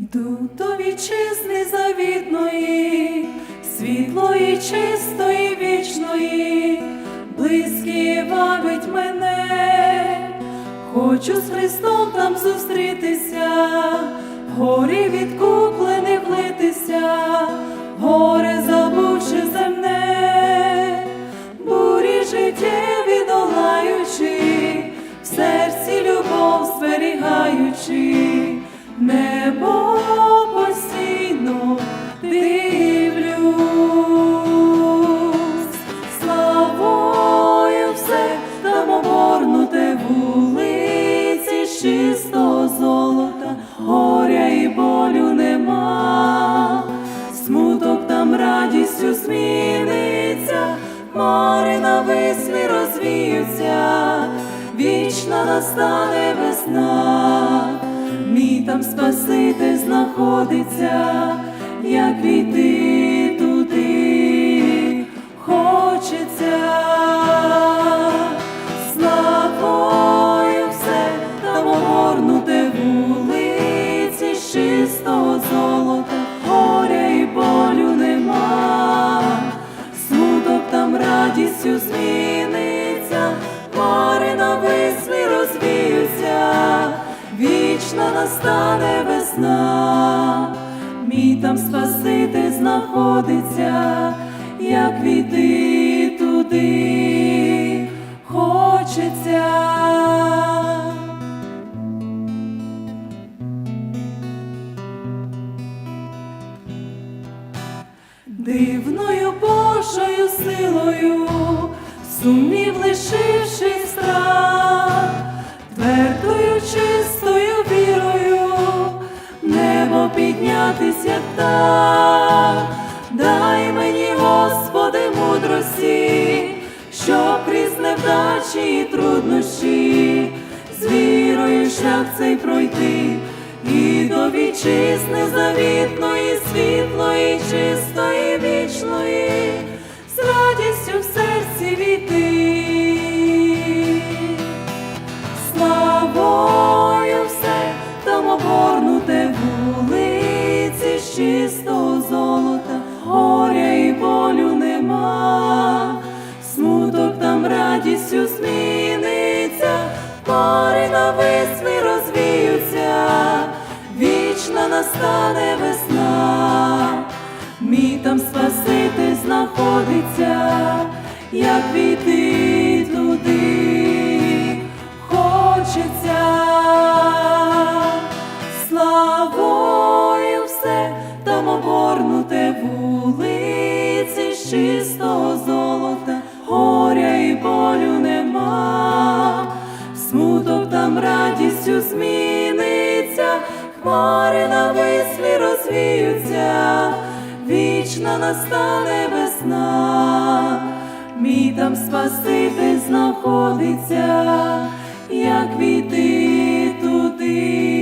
Йду до вітчизни завітної, світлої, чистої, вічної, близькі вабить мене, хочу з Христом там зустрітися, горі відкуплений влитися, горе забувши земне, бурі життєві долаючи, в серці любов зберігаючи, постійно дивлюсь, славою все там обгорнуте вулиці з чистого золота, горя і болю нема, смуток там радістю зміниться, мари на вислі розвіються, вічна настане весна, там Спаситель знаходиться, як війти туди. Хочеться, настане весна, мій там Спаситель знаходиться, як війти туди хочеться. Дивною Божою силою, сумнів лишивши страх, твердою як так, дай мені, Господи, мудрості, щоб крізь невдачі і труднощі, з вірою шлях цей пройти. І до вітчизни завітної, світлої, чистої, настане весна, мій там Спаситель знаходиться, як війти туди. Хочеться, славою все там обгорнуте вулиці чистого золота, горя і болю нема, смуток там радістю зміниться, хмари на вислі розвіються, вічна настане весна, мій там спаситель знаходиться, як війти туди.